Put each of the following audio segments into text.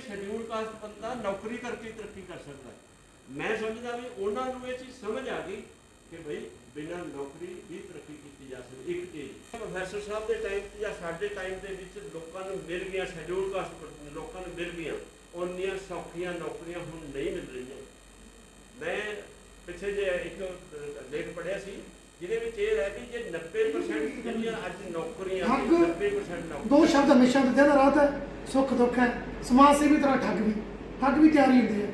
Schedule caste ਬੰਦਾ ਨੌਕਰੀ ਕਰਕੇ ਤਰੱਕੀ ਕਰ ਸਕਦਾ ਮੈਂ ਸਮਝਦਾ ਵੀ ਉਹਨਾਂ ਨੂੰ ਇਹ ਚੀਜ਼ ਸਮਝ ਆ ਗਈ ਕਿ ਭਈ ਬਿਨਾਂ ਨੌਕਰੀ ਵੀ ਤਰੱਕੀ ਕੀਤੀ ਜਾ ਸਕਦੀ, ਇੱਕ ਚੀਜ਼। ਪ੍ਰੋਫੈਸਰ ਸਾਹਿਬ ਦੇ ਟਾਈਮ ਤੇ ਜਾਂ ਸਾਡੇ ਟਾਈਮ ਦੇ ਵਿੱਚ ਲੋਕਾਂ ਨੂੰ ਮਿਲ ਗਿਆ ਸ਼ਡਿਊਲ ਕਾਸਟ ਲੋਕਾਂ ਨੂੰ ਮਿਲ ਗਿਆ ਉਹਨੀਆਂ ਸੌਖੀਆਂ ਨੌਕਰੀਆਂ ਹੁਣ ਨਹੀਂ ਮਿਲ ਰਹੀਆਂ। ਮੈਂ ਪਿੱਛੇ ਜੇ ਇੱਕ ਲੇਖ ਪੜਿਆ ਸੀ ਜਿਹਦੇ ਵਿੱਚ ਇਹ ਹੈ ਵੀ ਜੇ 90% ਜਿਹੜੀਆਂ ਅੱਜ ਨੌਕਰੀਆਂ ਠੱਗ। 90% ਨੌਕਰੀਆਂ ਦੋ ਸ਼ਬਦ ਹਮੇਸ਼ਾ ਦੇ ਦਿਨ ਰਾਤ ਹੈ ਸੁੱਖ ਦੁੱਖ ਹੈ ਸਮਾਜ ਸੇਵੀ ਤਰ੍ਹਾਂ ਠੱਗ ਵੀ ਠੱਗ ਵੀ ਤਿਆਰੀ ਹੁੰਦੀ ਹੈ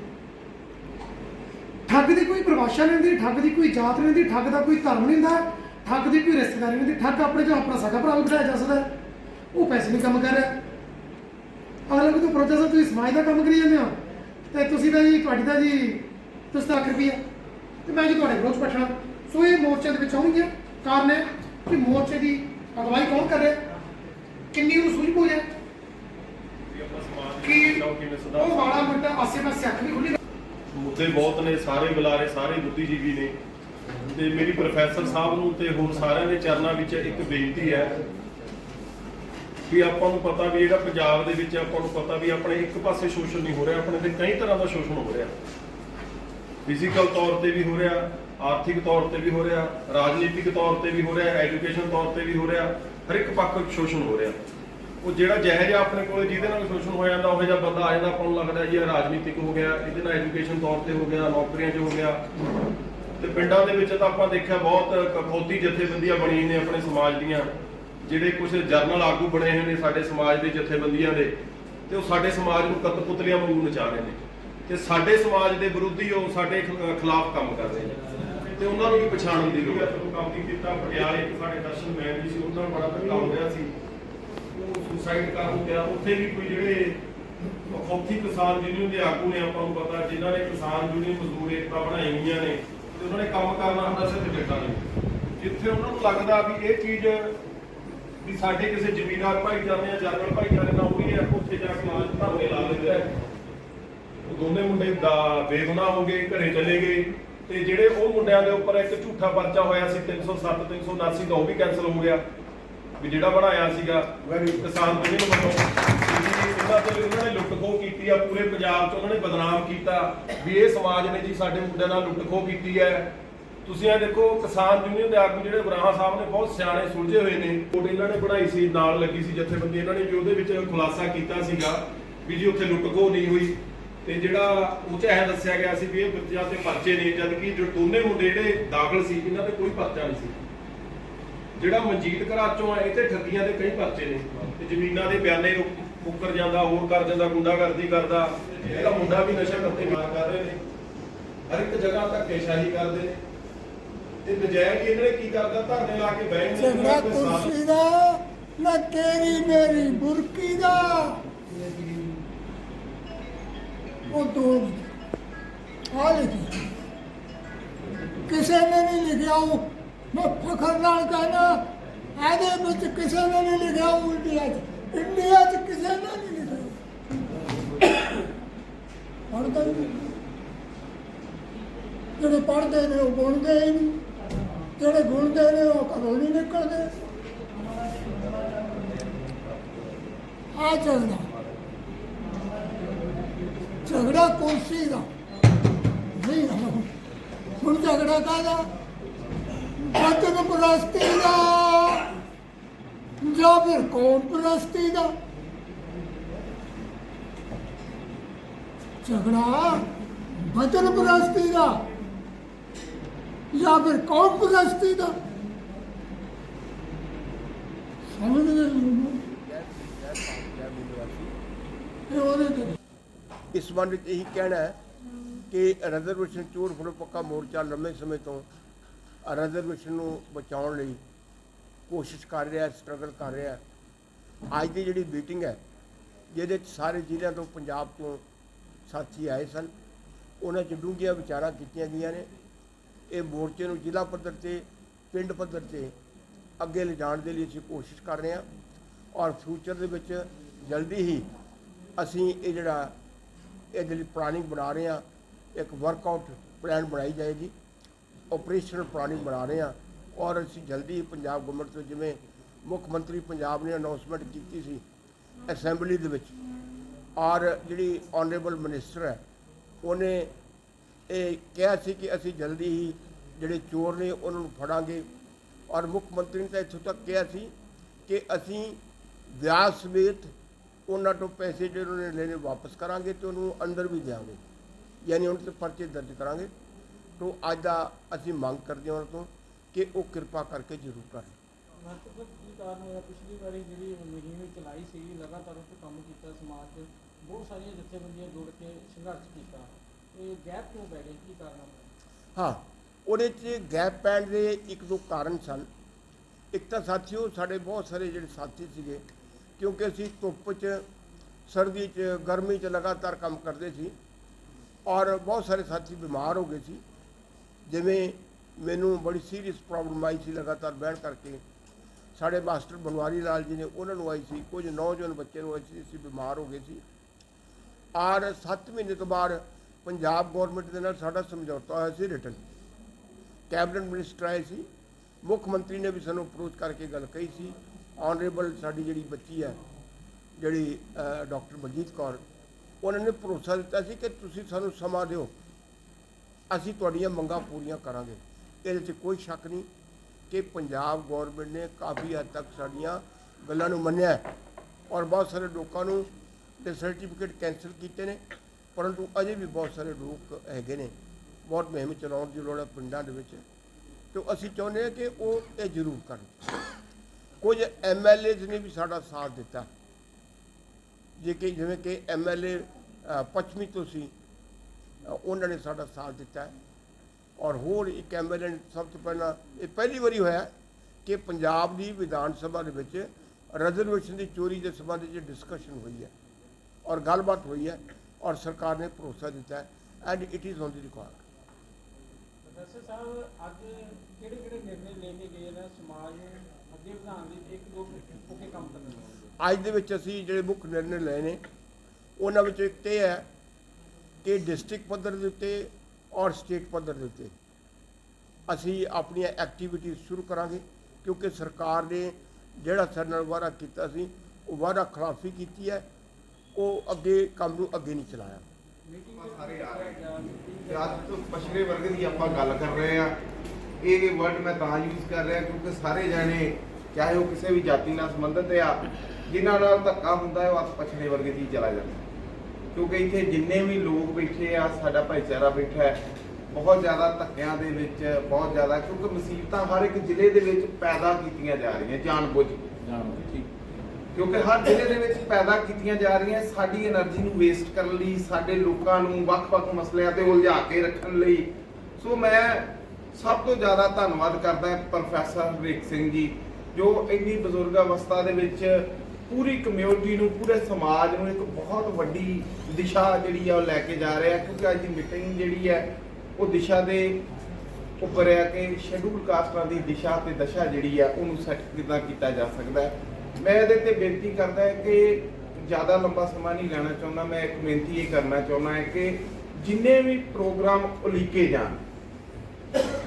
ਠੱਗ ਦੀ ਕੋਈ ਪਰਿਭਾਸ਼ਾ ਨਹੀਂ ਹੁੰਦੀ ਠੱਗ ਦੀ ਕੋਈ ਜਾਤ ਨਹੀਂ ਹੁੰਦੀ ਠੱਗ ਦਾ ਕੋਈ ਧਰਮ ਨਹੀਂ ਹੁੰਦਾ ਠੱਗ ਦੀ ਕੋਈ ਰਿਸ਼ਤੇਦਾਰੀ ਨਹੀਂ ਹੁੰਦੀ ਠੱਗ ਆਪਣੇ ਜੋ ਆਪਣਾ ਸਾਡਾ ਭਰਾ ਵੀ ਬਿਠਾਇਆ ਜਾ ਸਕਦਾ ਹੈ। ਉਹ ਪੈਸੇ ਨਹੀਂ ਕੰਮ ਕਰ ਰਿਹਾ ਅਗਲਾ ਵੀ ਤੂੰ ਪ੍ਰੋਫੈਸਰ ਤੁਸੀਂ ਸਮਾਜ ਦਾ ਕੰਮ ਕਰੀ ਜਾਂਦੇ ਹੋ ਤੇ ਤੁਸੀਂ ਤਾਂ ਜੀ ਤੁਹਾਡੀ ਤਾਂ ਜੀ ਤੁਸੀਂ ਤਾਂ ਲੱਖ ਰੁਪਈਆ ਤੇ ਮੈਂ ਜੀ ਤੁਹਾਡੇ ਵਿਰੋਧ ਬੈਠਣਾ ਸੋ ਇਹ ਮੋਰਚੇ ਦੇ ਵਿੱਚ ਆਉਣਗੇ ਕਾਰਨ ਹੈ ਕਿ ਮੋਰਚੇ ਦੀ ਅਗਵਾਈ ਕੌਣ ਕਰ ਰਿਹਾ ਕਿੰਨੀ ਨੂੰ ਸੂਝ ਹੈ? ਕਿ ਉਹ ਵਾਲਾ ਮੁੱਦਾ ਆਸੇ ਪਾਸੇ ਅੱਖ ਵੀ ਖੁੱਲੀ ਮੁੱਦੇ ਬਹੁਤ ਨੇ, ਸਾਰੇ ਬੁਲਾਰੇ ਸਾਰੇ ਬੁੱਧੀਜੀਵੀ ਨੇ। ਤੇ ਮੇਰੀ ਪ੍ਰੋਫੈਸਰ ਸਾਹਿਬ ਨੂੰ ਤੇ ਹੋਰ ਸਾਰਿਆਂ ਦੇ ਚਰਨਾਂ ਵਿੱਚ ਇੱਕ ਬੇਨਤੀ ਹੈ ਵੀ ਆਪਾਂ ਨੂੰ ਪਤਾ ਵੀ ਜਿਹੜਾ ਪੰਜਾਬ ਦੇ ਵਿੱਚ ਆਪਾਂ ਨੂੰ ਪਤਾ ਵੀ ਆਪਣੇ ਇੱਕ ਪਾਸੇ ਸ਼ੋਸ਼ਣ ਨਹੀਂ ਹੋ ਰਿਹਾ, ਆਪਣੇ ਤੇ ਕਈ ਤਰ੍ਹਾਂ ਦਾ ਸ਼ੋਸ਼ਣ ਹੋ ਰਿਹਾ। ਫਿਜ਼ੀਕਲ ਤੌਰ ਤੇ ਵੀ ਹੋ ਰਿਹਾ ਆਰਥਿਕ ਤੌਰ ਤੇ ਵੀ ਹੋ ਰਿਹਾ, ਰਾਜਨੀਤਿਕ ਤੌਰ ਤੇ ਵੀ ਹੋ ਰਿਹਾ, ਐਜੂਕੇਸ਼ਨ ਤੌਰ ਤੇ ਵੀ ਹੋ ਰਿਹਾ, ਹਰ ਇੱਕ ਪੱਖ ਸ਼ੋਸ਼ਣ ਹੋ ਰਿਹਾ। ਉਹ ਜਿਹੜਾ ਜਿਹੇ ਜਿਹਾ ਆਪਣੇ ਕੋਲ ਜਿਹਦੇ ਨਾਲ ਸ਼ੋਸ਼ਣ ਹੋ ਜਾਂਦਾ, ਉਹ ਜਿਹਾ ਬੰਦਾ ਆ ਜਾਂਦਾ, ਆਪਾਂ ਨੂੰ ਲੱਗਦਾ ਜੀ ਇਹ ਰਾਜਨੀਤਿਕ ਹੋ ਗਿਆ, ਇਹਦੇ ਨਾਲ ਐਜੂਕੇਸ਼ਨ ਤੌਰ ਤੇ ਹੋ ਗਿਆ, ਨੌਕਰੀਆਂ 'ਚ ਹੋ ਗਿਆ। ਤੇ ਪਿੰਡਾਂ ਦੇ ਵਿੱਚ ਤਾਂ ਆਪਾਂ ਦੇਖਿਆ ਬਹੁਤ ਕਖੌਤੀ ਜਥੇਬੰਦੀਆਂ ਬਣੀਆਂ ਨੇ ਆਪਣੇ ਸਮਾਜ ਦੀਆਂ, ਜਿਹੜੇ ਕੁਝ ਜਰਨਲ ਆਗੂ ਬਣੇ ਹੋਏ ਨੇ ਸਾਡੇ ਸਮਾਜ ਦੇ ਜਥੇਬੰਦੀਆਂ ਦੇ, ਤੇ ਉਹ ਸਾਡੇ ਸਮਾਜ ਨੂੰ ਕਤਪੁਤਲੀਆਂ ਵਾਂਗੂ ਨਚਾ ਰਹੇ ਨੇ। ਤੇ ਸਾਡੇ ਸਮਾਜ ਦੇ ਵਿਰੋਧੀ ਉਹ ਸਾਡੇ ਖਿਲਾਫ ਕੰਮ ਕਰ ਰਹੇ ਨੇ। ਤੇ ਉਹਨਾਂ ਨੂੰ ਵੀ ਪਛਾਣਨ ਦੀ ਲੋੜ ਹੈ ਕੰਮ ਕੀ ਕੀਤਾ ਪਟਿਆਲੇ ਇੱਕ ਸਾਡੇ ਦਰਸ਼ਨ ਮੈਨ ਜੀ ਸੀ ਉਹਨਾਂ ਨਾਲ ਬੜਾ ਧੱਕਾ ਹੋ ਰਿਹਾ ਸੀ। ਉਹ ਸੁਸਾਈਡ ਕਰਨ ਗਿਆ ਉੱਥੇ ਵੀ ਕੋਈ ਜਿਹੜੇ ਖੌਫੀ ਕਿਸਾਨ ਯੂਨੀਅਨ ਦੇ ਆਗੂ ਨੇ ਆਪਾਂ ਨੂੰ ਪਤਾ ਜਿਨ੍ਹਾਂ ਨੇ ਕਿਸਾਨ ਯੂਨੀਅਨ ਮਜ਼ਦੂਰ ਏਕਤਾ ਬਣਾਈ ਹੋਈਆਂ ਨੇ ਤੇ ਉਹਨਾਂ ਨੇ ਕੰਮ ਕਰਨਾ ਹੁੰਦਾ ਸਿਰ ਤੇ ਨਹੀਂ ਜਿੱਥੇ ਉਹਨਾਂ ਨੂੰ ਲੱਗਦਾ ਵੀ ਇਹ ਚੀਜ਼ ਵੀ ਸਾਡੇ ਕਿਸੇ ਜ਼ਮੀਨਾਰ ਭਾਈਚਾਰੇ ਜਾਂ ਜਰਨਲ ਭਾਈਚਾਰੇ ਨਾਲ ਹੋ ਰਹੀ ਹੈ ਉੱਥੇ ਜਾ ਕੇ ਨਾਲ ਧਰਨੇ ਲਾ ਦਿੰਦੇ ਆ। ਉਹ ਦੋਨੇ ਮੁੰਡੇ ਦਾ ਬੇਗੁਨਾਹ ਹੋ ਗਏ ਘਰੇ ਚਲੇ ਗਏ। ਤੇ ਜਿਹੜੇ ਉਹ ਮੁੰਡਿਆਂ ਦੇ ਉੱਪਰ ਇੱਕ ਝੂਠਾ ਪਰਚਾ ਹੋਇਆ ਸੀ 307 379 ਦਾ ਉਹ ਵੀ ਕੈਨਸਲ ਹੋ ਗਿਆ। ਵੀ ਜਿਹੜਾ ਬਣਾਇਆ ਸੀਗਾ ਕਿਸਾਨ ਯੂਨੀਅਨ ਵੱਲੋਂ। ਵੀ ਇਹਨਾਂ ਤੇ ਉਹਨਾਂ ਨੇ ਲੁੱਟ ਖੋਹ ਕੀਤੀ ਆ ਪੂਰੇ ਪੰਜਾਬ 'ਚ ਉਹਨਾਂ ਨੇ ਬਦਨਾਮ ਕੀਤਾ। ਵੀ ਇਹ ਸਮਾਜ ਨੇ ਜੀ ਸਾਡੇ ਮੁੰਡਿਆਂ ਨਾਲ ਲੁੱਟ ਖੋਹ ਕੀਤੀ ਹੈ। ਤੁਸੀਂ ਇਹ ਦੇਖੋ ਕਿਸਾਨ ਯੂਨੀਅਨ ਦੇ ਆਗੂ ਜਿਹੜੇ ਬਰਾਹਾ ਸਾਹਿਬ ਨੇ ਬਹੁਤ ਸਿਆਣੇ ਸੁਲਝੇ ਹੋਏ ਨੇ। ਕੋਡ ਇਹਨਾਂ ਨੇ ਬਣਾਈ ਸੀ ਨਾਲ ਲੱਗੀ ਸੀ ਜਥੇਬੰਦੀ। ਇਹਨਾਂ ਨੇ ਵੀ ਉਹਦੇ ਵਿੱਚ ਖੁਲਾਸਾ ਕੀਤਾ ਸੀਗਾ ਵੀ ਜੀ ਉੱਥੇ ਲੁੱਟ ਖੋਹ ਨਹੀਂ ਹੋਈ। ਤੇ ਜਿਹੜਾ ਉਹ 'ਚ ਇਹ ਦੱਸਿਆ ਗਿਆ ਸੀ ਵੀ ਇਹ ਬੱਚਿਆਂ ਤੇ ਪਰਚੇ ਨੇ ਜਦ ਕਿ ਜੋ ਦੋਨੇ ਮੁੰਡੇ ਜਿਹੜੇ ਦਾਖਲ ਸੀ ਇਹਨਾਂ ਤੇ ਕੋਈ ਪਰਚਾ ਨਹੀਂ ਸੀ। ਜਿਹੜਾ ਮਨਜੀਤ ਘਰਾਚੋਂ ਆ ਇਹ ਤੇ ਠੱਗੀਆਂ ਦੇ ਕਈ ਪਰਚੇ ਨੇ। ਤੇ ਜ਼ਮੀਨਾਂ ਦੇ ਬਿਆਨੇ ਮੁੱਕਰ ਜਾਂਦਾ ਹੋਰ ਕਰ ਜਾਂਦਾ ਗੁੰਡਾਗਰਦੀ ਕਰਦਾ। ਇਹਦਾ ਮੁੰਡਾ ਵੀ ਨਸ਼ਾ ਕਰਦੇ ਮਾਰ ਕਰ ਰਹੇ ਨੇ। ਹਰ ਇੱਕ ਜਗ੍ਹਾ ਧੱਕੇਸ਼ਾਹੀ ਕਰਦੇ ਨੇ। ਤੇ ਹੀ ਇਹਨਾਂ ਨੇ ਕੀ ਕਰਦਾ ਧਰਨੇ ਲਾ ਕੇ ਬਹਿ ਜਾਂਦੇ ਨੇ, ਕੁਰਸੀ ਦਾ ਨਾ ਤੇਰੀ ਮੇਰੀ ਬੁਰਕੀ ਦਾ। ਉਹ ਦੋ ਆ ਲਿਖੀ ਕਿਸੇ ਨੇ ਨਹੀਂ ਲਿਖਿਆ ਉਹ। ਮੈਂ ਫਖਰ ਨਾਲ ਕਹਿਣਾ, ਇਹਦੇ ਵਿੱਚ ਕਿਸੇ ਨੇ ਨਹੀਂ ਲਿਖਿਆ ਉਹ ਇੰਡੀਆ 'ਚ। ਇੰਡੀਆ 'ਚ ਕਿਸੇ ਨੇ ਨਹੀਂ ਲਿਖਿਆ ਪੜ੍ਹਦਾ ਜਿਹੜੇ ਪੜਦੇ ਨੇ ਉਹ ਗੁਣਦੇ ਹੀ ਨਹੀਂ। ਜਿਹੜੇ ਗੁਣਦੇ ਨੇ ਉਹ ਘਰੋਂ ਨਹੀਂ ਨਿਕਲਦੇ। ਆ ਚੱਲਦਾ ਝਗੜਾ ਕੋਸ਼ੀ ਦਾ। ਨਹੀਂ ਹੁਣ ਝਗੜਾ ਕਾਹਦਾ? ਵਤਨ ਪ੍ਰਸਤੀ ਦਾ। ਜਾਂ ਫਿਰ ਕੌਮ ਪ੍ਰਸਤੀ ਦਾ। ਝਗੜਾ ਵਤਨ ਪ੍ਰਸਤੀ ਦਾ। ਜਾਂ ਫਿਰ ਕੌਮ ਪ੍ਰਸਤੀ ਦਾ। ਸਮਝਦੇ ਨਹੀਂ ਇਹ ਉਹਦੇ ਤੇ ਇਸ ਸੰਬੰਧ ਵਿੱਚ ਇਹੀ ਕਹਿਣਾ ਹੈ ਕਿ ਰਿਜ਼ਰਵੇਸ਼ਨ ਚੋਰ ਫੜੋ ਪੱਕਾ ਮੋਰਚਾ ਲੰਮੇ ਸਮੇਂ ਤੋਂ ਰਿਜ਼ਰਵੇਸ਼ਨ ਨੂੰ ਬਚਾਉਣ ਲਈ ਕੋਸ਼ਿਸ਼ ਕਰ ਰਿਹਾ ਸਟਰਗਲ ਕਰ ਰਿਹਾ ਅੱਜ ਦੀ ਜਿਹੜੀ ਮੀਟਿੰਗ ਹੈ, ਜਿਹਦੇ ਵਿੱਚ ਸਾਰੇ ਜ਼ਿਲ੍ਹਿਆਂ ਤੋਂ ਪੰਜਾਬ ਤੋਂ ਸਾਥੀ ਆਏ ਸਨ। ਉਹਨਾਂ 'ਚ ਡੂੰਘੀਆਂ ਵਿਚਾਰਾਂ ਕੀਤੀਆਂ ਗਈਆਂ ਨੇ। ਇਹ ਮੋਰਚੇ ਨੂੰ ਜ਼ਿਲ੍ਹਾ ਪੱਧਰ ਤੇ, ਪਿੰਡ ਪੱਧਰ ਤੇ ਅੱਗੇ ਲਿਜਾਣ ਦੇ ਲਈ ਅਸੀਂ ਕੋਸ਼ਿਸ਼ ਕਰ ਰਹੇ ਹਾਂ। ਔਰ ਫਿਊਚਰ ਦੇ ਵਿੱਚ ਜਲਦੀ ਹੀ ਅਸੀਂ ਇਹ ਜਿਹੜਾ ਇਹਦੇ ਲਈ ਪਲਾਨਿੰਗ ਬਣਾ ਰਹੇ ਹਾਂ, ਇੱਕ ਵਰਕਆਊਟ ਪਲਾਨ ਬਣਾਈ ਜਾਏਗੀ। ਆਪਰੇਸ਼ਨਲ ਪਲਾਨਿੰਗ ਬਣਾ ਰਹੇ ਹਾਂ ਔਰ ਅਸੀਂ ਜਲਦੀ ਹੀ ਪੰਜਾਬ ਗਵਰਨਮੈਂਟ ਤੋਂ ਜਿਵੇਂ ਮੁੱਖ ਮੰਤਰੀ ਪੰਜਾਬ ਨੇ ਅਨਾਉਂਸਮੈਂਟ ਕੀਤੀ ਸੀ ਅਸੈਂਬਲੀ ਦੇ ਵਿੱਚ ਔਰ ਜਿਹੜੀ ਆਨਰੇਬਲ ਮਿਨਿਸਟਰ ਹੈ, ਉਹਨੇ ਇਹ ਕਿਹਾ ਸੀ ਕਿ ਅਸੀਂ ਜਲਦੀ ਹੀ ਜਿਹੜੇ ਚੋਰ ਨੇ ਉਹਨਾਂ ਨੂੰ ਫੜਾਂਗੇ ਔਰ ਮੁੱਖ ਮੰਤਰੀ ਨੇ ਤਾਂ ਇੱਥੋਂ ਤੱਕ ਕਿਹਾ ਸੀ ਕਿ ਅਸੀਂ ਵਿਆਜ ਸਮੇਤ ਉਹਨਾਂ ਤੋਂ ਪੈਸੇ ਜਿਹੜੇ ਉਹਨਾਂ ਲੈਣੇ ਵਾਪਸ ਕਰਾਂਗੇ ਤੇ ਉਹਨੂੰ ਅੰਦਰ ਵੀ ਦਿਆਂਗੇ। ਯਾਨੀ ਉਹਨਾਂ ਤੇ ਪਰਚੇ ਦਰਜ ਕਰਾਂਗੇ। ਤੋਂ ਅੱਜ ਦਾ ਅਸੀਂ ਮੰਗ ਕਰਦੇ ਹਾਂ ਉਹਨਾਂ ਤੋਂ ਕਿ ਉਹ ਕਿਰਪਾ ਕਰਕੇ ਜ਼ਰੂਰ ਕਰਨ ਮਹੱਤਵਪੂਰਨ ਕੀ ਕਾਰਨ ਹੋਇਆ? ਪਿਛਲੀ ਵਾਰੀ ਜਿਹੜੀ ਮੁਹਿੰਮ ਚਲਾਈ ਸੀ ਲਗਾਤਾਰ ਉਹ ਕੰਮ ਕੀਤਾ ਸਮਾਜ 'ਚ ਬਹੁਤ ਸਾਰੀਆਂ ਜਥੇਬੰਦੀਆਂ ਜੁੜ ਕੇ ਸੰਘਰਸ਼ ਕੀਤਾ। ਇਹ ਗੈਪ ਕਿਉਂ ਪੈ ਕੀ ਕਾਰਨ ਹਾਂ ਉਹਦੇ 'ਚ ਗੈਪ ਪੈਣ ਦੇ ਇੱਕ ਦੋ ਕਾਰਨ ਸਨ। ਇੱਕ ਤਾਂ ਸਾਥੀਓ ਸਾਡੇ ਬਹੁਤ ਸਾਰੇ ਜਿਹੜੇ ਸਾਥੀ ਸੀਗੇ ਕਿਉਂਕਿ ਅਸੀਂ ਧੁੱਪ 'ਚ, ਸਰਦੀ 'ਚ, ਗਰਮੀ 'ਚ ਲਗਾਤਾਰ ਕੰਮ ਕਰਦੇ ਸੀ ਔਰ ਬਹੁਤ ਸਾਰੇ ਸਾਥੀ ਬਿਮਾਰ ਹੋ ਗਏ ਸੀ। ਜਿਵੇਂ ਮੈਨੂੰ ਬੜੀ ਸੀਰੀਅਸ ਪ੍ਰੋਬਲਮ ਆਈ ਸੀ ਲਗਾਤਾਰ ਬਹਿਣ ਕਰਕੇ। ਸਾਡੇ ਮਾਸਟਰ ਬਨਵਾਰੀ ਲਾਲ ਜੀ ਨੇ ਉਹਨਾਂ ਨੂੰ ਆਈ ਸੀ, ਕੁਝ ਨੌਜਵਾਨ ਬੱਚੇ ਨੂੰ ਆਈ ਸੀ, ਅਸੀਂ ਬਿਮਾਰ ਹੋ ਗਏ ਸੀ। ਔਰ 7 ਮਹੀਨੇ ਤੋਂ ਬਾਅਦ ਪੰਜਾਬ ਗਵਰਨਮੈਂਟ ਦੇ ਨਾਲ ਸਾਡਾ ਸਮਝੌਤਾ ਹੋਇਆ ਸੀ ਰਿਟਨ ਕੈਬਨਿਟ ਮਿਨਿਸਟਰ ਆਏ ਸੀ, ਮੁੱਖ ਮੰਤਰੀ ਨੇ ਵੀ ਸਾਨੂੰ ਅਪਰੋਚ ਕਰਕੇ ਗੱਲ ਕਹੀ ਸੀ। ਆਨਰੇਬਲ ਸਾਡੀ ਜਿਹੜੀ ਬੱਚੀ ਹੈ, ਜਿਹੜੀ ਡਾਕਟਰ ਬਲਜੀਤ ਕੌਰ, ਉਹਨਾਂ ਨੇ ਭਰੋਸਾ ਦਿੱਤਾ ਸੀ ਕਿ ਤੁਸੀਂ ਸਾਨੂੰ ਸਮਾਂ ਦਿਓ। ਅਸੀਂ ਤੁਹਾਡੀਆਂ ਮੰਗਾਂ ਪੂਰੀਆਂ ਕਰਾਂਗੇ। ਇਹਦੇ 'ਚ ਕੋਈ ਸ਼ੱਕ ਨਹੀਂ ਕਿ ਪੰਜਾਬ ਗਵਰਨਮੈਂਟ ਨੇ ਕਾਫੀ ਹੱਦ ਤੱਕ ਸਾਡੀਆਂ ਗੱਲਾਂ ਨੂੰ ਮੰਨਿਆ ਔਰ ਬਹੁਤ ਸਾਰੇ ਲੋਕਾਂ ਨੂੰ ਦੇ ਸਰਟੀਫਿਕੇਟ ਕੈਂਸਲ ਕੀਤੇ ਨੇ, ਪਰੰਤੂ ਅਜੇ ਵੀ ਬਹੁਤ ਸਾਰੇ ਲੋਕ ਹੈਗੇ ਨੇ। ਬਹੁਤ ਮੁਹਿੰਮ ਚਲਾਉਣ ਦੀ ਲੋੜ ਹੈ ਪਿੰਡਾਂ ਦੇ ਵਿੱਚ। ਤੇ ਅਸੀਂ ਚਾਹੁੰਦੇ ਹਾਂ ਕਿ ਉਹ ਇਹ ਜ਼ਰੂਰ ਕਰਨ। ਕੁਝ ਐਮਐਲਏਜ਼ ਨੇ ਵੀ ਸਾਡਾ ਸਾਥ ਦਿੱਤਾ। ਜੇ ਕਿ ਜਿਵੇਂ ਕਿ ਐਮਐਲਏ ਪੱਛਮੀ ਤੋਂ ਸੀ, ਉਹਨਾਂ ਨੇ ਸਾਡਾ ਸਾਥ ਦਿੱਤਾ। ਔਰ ਹੋਰ ਇੱਕ ਐਮਐਲਏ ਨੇ ਸਭ ਤੋਂ ਪਹਿਲਾਂ, ਇਹ ਪਹਿਲੀ ਵਾਰੀ ਹੋਇਆ ਕਿ ਪੰਜਾਬ ਦੀ ਵਿਧਾਨ ਸਭਾ ਦੇ ਵਿੱਚ ਰਿਜ਼ਰਵੇਸ਼ਨ ਦੀ ਚੋਰੀ ਦੇ ਸੰਬੰਧ ਵਿੱਚ ਡਿਸਕਸ਼ਨ ਹੋਈ ਹੈ ਔਰ ਗੱਲਬਾਤ ਹੋਈ ਹੈ ਔਰ ਸਰਕਾਰ ਨੇ ਭਰੋਸਾ ਦਿੱਤਾ ਹੈ। And it is on the record professor ਸਾਹਿਬ, ਅੱਜ ਕਿਹੜੇ ਕਿਹੜੇ ਨਿਰਣੇ ਲੈ ਕੇ ਗਏ ਨੇ ਸਮਾਜ ਨੂੰ ਅੱਜ ਦੇ ਵਿੱਚ ਅਸੀਂ ਜਿਹੜੇ ਮੁੱਖ ਨਿਰਣੇ ਲਏ ਨੇ ਉਹਨਾਂ ਵਿੱਚੋਂ ਇੱਕ ਤੇ ਹੈ ਕਿ ਡਿਸਟ੍ਰਿਕਟ ਪੱਧਰ ਦੇ ਉੱਤੇ ਔਰ ਸਟੇਟ ਪੱਧਰ ਦੇ ਉੱਤੇ ਅਸੀਂ ਆਪਣੀਆਂ ਐਕਟੀਵਿਟੀਜ਼ ਸ਼ੁਰੂ ਕਰਾਂਗੇ ਕਿਉਂਕਿ ਸਰਕਾਰ ਨੇ ਜਿਹੜਾ ਸਾਡੇ ਨਾਲ ਵਾਅਦਾ ਕੀਤਾ ਸੀ ਉਹ ਵਾਅਦਾ ਖਿਲਾਫੀ ਕੀਤੀ ਹੈ ਉਹ ਅੱਗੇ ਕੰਮ ਨੂੰ ਅੱਗੇ ਨਹੀਂ ਚਲਾਇਆ। ਸਾਰੇ ਆ ਰਹੇ ਤੇ ਅੱਜ ਤੋਂ ਪਛੜੇ ਵਰਗ ਦੀ ਆਪਾਂ ਗੱਲ ਕਰ ਰਹੇ ਆ ਇਹ ਵਰਡ ਮੈਂ ਤਾਂ ਯੂਜ਼ ਕਰ ਰਿਹਾ ਕਿਉਂਕਿ ਸਾਰੇ ਜਾਣੇ ਚਾਹੇ ਉਹ ਕਿਸੇ ਵੀ ਜਾਤੀ ਨਾਲ ਸੰਬੰਧਿਤ ਆ ਜਿਨ੍ਹਾਂ ਨਾਲ ਧੱਕਾ ਹੁੰਦਾ ਹੈ ਉਹ ਆਪ ਪਛੜੇ ਵਰਗੇ ਦੀ ਚਲਾ ਜਾਂਦਾ ਕਿਉਂਕਿ ਇੱਥੇ ਜਿੰਨੇ ਵੀ ਲੋਕ ਬੈਠੇ ਆ ਸਾਡਾ ਭਾਈਚਾਰਾ ਬੈਠਾ ਹੈ ਬਹੁਤ ਜ਼ਿਆਦਾ ਧੱਕਿਆਂ ਦੇ ਵਿੱਚ ਬਹੁਤ ਜ਼ਿਆਦਾ ਕਿਉਂਕਿ ਮੁਸੀਬਤਾਂ ਹਰ ਇੱਕ ਜ਼ਿਲ੍ਹੇ ਦੇ ਵਿੱਚ ਪੈਦਾ ਕੀਤੀਆਂ ਜਾ ਰਹੀਆਂ ਜਾਣਬੁੱਝ ਕੇ। ਕਿਉਂਕਿ ਹਰ ਜ਼ਿਲ੍ਹੇ ਦੇ ਵਿੱਚ ਪੈਦਾ ਕੀਤੀਆਂ ਜਾ ਰਹੀਆਂ ਸਾਡੀ એનર્ਜੀ ਨੂੰ ਵੇਸਟ ਕਰਨ ਲਈ ਸਾਡੇ ਲੋਕਾਂ ਨੂੰ ਵੱਖ-ਵੱਖ ਮਸਲਿਆਂ ਤੇ ਉਲਝਾ ਕੇ ਰੱਖਣ ਲਈ। ਸੋ ਮੈਂ ਸਭ ਤੋਂ ਜ਼ਿਆਦਾ ਧੰਨਵਾਦ ਕਰਦਾ ਪ੍ਰੋਫੈਸਰ ਹਰੇਕ ਸਿੰਘ ਜੀ ਜੋ ਇੰਨੀ ਬਜ਼ੁਰਗ ਅਵਸਥਾ ਦੇ ਵਿੱਚ ਪੂਰੀ ਕਮਿਊਨਿਟੀ ਨੂੰ, ਪੂਰੇ ਸਮਾਜ ਨੂੰ ਇੱਕ ਬਹੁਤ ਵੱਡੀ ਦਿਸ਼ਾ ਜਿਹੜੀ ਆ ਉਹ ਲੈ ਕੇ ਜਾ ਰਿਹਾ, ਕਿਉਂਕਿ ਅੱਜ ਦੀ ਮੀਟਿੰਗ ਜਿਹੜੀ ਹੈ, ਉਹ ਦਿਸ਼ਾ ਦੇ ਉੱਪਰ ਹੈ ਕਿ ਸ਼ੈਡਿਊਲ ਕਾਸਟਾਂ ਦੀ ਦਿਸ਼ਾ ਤੇ ਦਸ਼ਾ ਜਿਹੜੀ ਆ, ਉਹਨੂੰ ਸੈੱਟ ਕਿੱਦਾਂ ਕੀਤਾ ਜਾ ਸਕਦਾ ਮੈਂ ਇਹਦੇ ਤੇ ਬੇਨਤੀ ਕਰਦਾ ਕਿ ਜ਼ਿਆਦਾ ਲੰਬਾ ਸਮਾਂ ਨਹੀਂ ਲੈਣਾ ਚਾਹੁੰਦਾ, ਮੈਂ ਇੱਕ ਬੇਨਤੀ ਇਹ ਕਰਨਾ ਚਾਹੁੰਦਾ ਹੈ ਕਿ ਜਿੰਨੇ ਵੀ ਪ੍ਰੋਗਰਾਮ ਉਲੀਕੇ ਜਾਣ,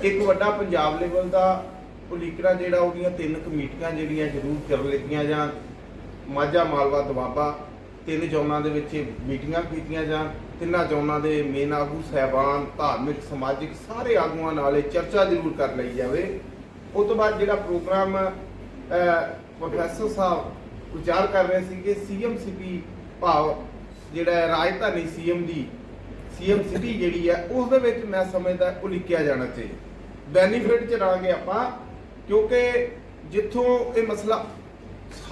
ਇੱਕ ਵੱਡਾ ਪੰਜਾਬ ਲੈਵਲ ਦਾ ਉਲੀਕਣਾ ਜਿਹੜਾ ਉਹਦੀਆਂ ਤਿੰਨ ਕਮੇਟੀਆਂ ਜਿਹੜੀਆਂ ਜ਼ਰੂਰ ਕਰ ਲਿੱਤੀਆਂ ਜਾਣ ਮਾਝਾ ਮਾਲਵਾ ਦੁਆਬਾ ਤਿੰਨ ਚੋਣਾਂ ਦੇ ਵਿੱਚ ਮੀਟਿੰਗਾਂ ਕੀਤੀਆਂ ਜਾਣ ਤਿੰਨਾਂ ਚੋਣਾਂ ਦੇ ਮੇਨ ਆਗੂ ਸਹਿਬਾਨ, ਧਾਰਮਿਕ, ਸਮਾਜਿਕ ਸਾਰੇ ਆਗੂਆਂ ਨਾਲ ਇਹ ਚਰਚਾ ਜ਼ਰੂਰ ਕਰ ਲਈ ਜਾਵੇ। ਉਸ ਤੋਂ ਬਾਅਦ ਜਿਹੜਾ ਪ੍ਰੋਗਰਾਮ ਪ੍ਰੋਫੈਸਰ ਸਾਹਿਬ ਵਿਚਾਰ ਕਰ ਰਹੇ ਸੀ ਕਿ ਸੀਐਮ ਸਿਟੀ ਭਾਵ ਜਿਹੜਾ ਹੈ ਰਾਜਧਾਨੀ ਸੀਐਮ ਦੀ, ਸੀਐਮ ਸਿਟੀ ਜਿਹੜੀ ਹੈ, ਉਸ ਦੇ ਵਿੱਚ ਮੈਂ ਸਮਝਦਾ ਉਲੀਕਿਆ ਜਾਣਾ ਚਾਹੀਦਾ। ਬੈਨੀਫਿਟ ਚ ਰਹਾਂਗੇ ਆਪਾਂ। ਕਿਉਂਕਿ ਜਿੱਥੋਂ ਇਹ ਮਸਲਾ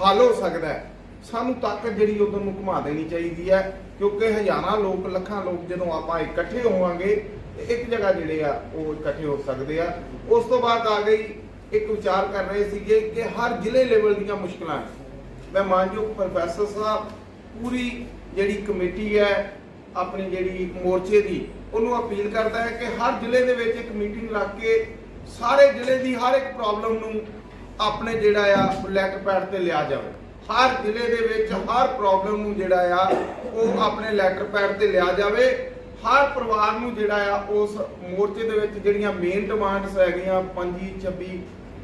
ਹੱਲ ਹੋ ਸਕਦਾ ਹੈ, ਸਾਨੂੰ ਤਾਕਤ ਜਿਹੜੀ ਉਧਰ ਨੂੰ ਘੁਮਾ ਦੇਣੀ ਚਾਹੀਦੀ ਹੈ, ਕਿਉਂਕਿ ਹਜ਼ਾਰਾਂ ਲੋਕ, ਲੱਖਾਂ ਲੋਕ ਜਦੋਂ ਆਪਾਂ ਇਕੱਠੇ ਹੋਵਾਂਗੇ ਤੇ ਇੱਕ ਜਗ੍ਹਾ ਜਿਹੜੇ ਆ, ਉਹ ਇਕੱਠੇ ਹੋ ਸਕਦੇ ਆ। ਉਸ ਤੋਂ ਬਾਅਦ ਆ ਗਈ, ਇੱਕ ਵਿਚਾਰ ਕਰ ਰਹੇ ਸੀਗੇ ਕਿ ਹਰ ਜ਼ਿਲ੍ਹੇ ਲੈਵਲ ਦੀਆਂ ਮੁਸ਼ਕਲਾਂ ਮੈਂ ਮਾਨਯੋਗ ਪ੍ਰੋਫੈਸਰ ਸਾਹਿਬ, ਪੂਰੀ ਜਿਹੜੀ ਕਮੇਟੀ ਹੈ, ਆਪਣੀ ਜਿਹੜੀ ਮੋਰਚੇ ਦੀ, ਉਹਨੂੰ ਅਪੀਲ ਕਰਦਾ ਹੈ ਕਿ ਹਰ ਜ਼ਿਲ੍ਹੇ ਦੇ ਵਿੱਚ ਇੱਕ ਮੀਟਿੰਗ ਰੱਖ ਕੇ ਸਾਰੇ ਜ਼ਿਲ੍ਹੇ ਦੀ ਹਰ ਇੱਕ ਪ੍ਰੋਬਲਮ ਨੂੰ ਆਪਣੇ ਜਿਹੜਾ ਆ ਲੈਟਰ ਪੈਡ ਤੇ ਲਿਆ ਜਾਵੇ। ਹਰ ਜ਼ਿਲ੍ਹੇ ਦੇ ਵਿੱਚ ਹਰ ਪ੍ਰੋਬਲਮ ਨੂੰ ਜਿਹੜਾ ਆ ਉਹ ਆਪਣੇ ਲੈਟਰ ਪੈਡ ਤੇ ਲਿਆ ਜਾਵੇ। ਹਰ ਪਰਿਵਾਰ ਨੂੰ ਜਿਹੜਾ ਆ ਉਸ ਮੋਰਚੇ ਦੇ ਵਿੱਚ ਜਿਹੜੀਆਂ ਮੇਨ ਡਿਮਾਂਡਸ ਹੈਗੀਆਂ 25 26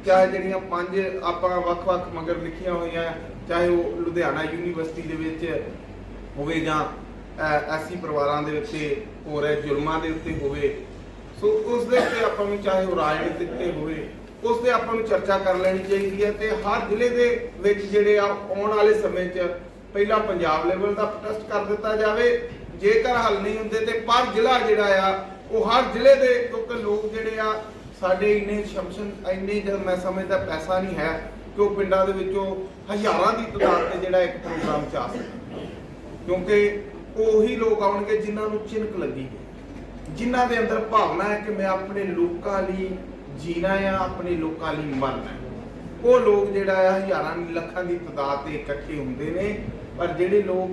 ਚਾਹੇ ਜਿਹੜੀਆਂ ਪੰਜ ਆਪਾਂ ਵੱਖ-ਵੱਖ ਮਗਰ ਲਿਖੀਆਂ ਹੋਈਆਂ, ਚਾਹੇ ਉਹ ਲੁਧਿਆਣਾ ਯੂਨੀਵਰਸਿਟੀ ਦੇ ਵਿੱਚ ਹੋਵੇ ਜਾਂ ਐਸੀ ਪਰਿਵਾਰਾਂ ਦੇ ਉੱਤੇ ਹੋ ਰਹੇ ਜ਼ੁਲਮਾਂ ਦੇ ਉੱਤੇ ਹੋਵੇ ਸੋ ਉਸ ਦੇ ਉੱਤੇ ਆਪਾਂ ਨੂੰ ਚਾਹੇ ਉਹ ਰਾਜਨੀਤਿਕ ਤੇ ਹੋਵੇ, ਉਸ ਤੇ ਆਪਾਂ ਨੂੰ ਚਰਚਾ ਕਰ ਲੈਣੀ ਚਾਹੀਦੀ ਹੈ ਤੇ ਹਰ ਜ਼ਿਲ੍ਹੇ ਦੇ ਵਿੱਚ ਜਿਹੜੇ ਆ ਆਉਣ ਵਾਲੇ ਸਮੇਂ 'ਚ ਪਹਿਲਾਂ ਪੰਜਾਬ ਲੈਵਲ ਦਾ ਪ੍ਰੋਟੈਸਟ ਕਰ ਦਿੱਤਾ ਜਾਵੇ। ਜੇਕਰ ਹੱਲ ਨਹੀਂ ਹੁੰਦੇ ਤੇ ਪਰ ਜ਼ਿਲ੍ਹਾ ਜਿਹੜਾ ਆ, ਉਹ ਹਰ ਜ਼ਿਲ੍ਹੇ ਦੇ ਕਿਉਂਕਿ ਲੋਕ ਜਿਹੜੇ ਆ, ਸਾਡੇ ਇੰਨੇ ਸ਼ਮਸ਼ਨ, ਇੰਨੇ ਜਦ ਮੈਂ ਸਮਝਦਾ ਪੈਸਾ ਨਹੀਂ ਹੈ ਕਿ ਉਹ ਪਿੰਡਾਂ ਦੇ ਵਿੱਚੋਂ ਹਜ਼ਾਰਾਂ ਦੀ ਤਾਦਾਦ ਤੇ ਜਿਹੜਾ ਇੱਕ ਪ੍ਰੋਗਰਾਮ ਚ ਆ ਸਕੇ ਕਿਉਂਕਿ ਉਹੀ ਲੋਕ ਆਉਣਗੇ ਜਿਨ੍ਹਾਂ ਨੂੰ ਚਿੰਕ ਲੱਗੀ ਹੈ। ਜਿਨ੍ਹਾਂ ਦੇ ਅੰਦਰ ਭਾਵਨਾ ਹੈ ਕਿ ਮੈਂ ਆਪਣੇ ਲੋਕਾਂ ਲਈ ਜੀਣਾ ਆ ਆਪਣੇ ਲੋਕਾਂ ਲਈ ਮਰਨਾ ਹੈ। ਉਹ ਲੋਕ ਜਿਹੜਾ ਆ, ਹਜ਼ਾਰਾਂ ਲੱਖਾਂ ਦੀ ਤਾਦਾਦ ਤੇ ਇਕੱਠੇ ਹੁੰਦੇ ਨੇ, ਪਰ ਜਿਹੜੇ ਲੋਕ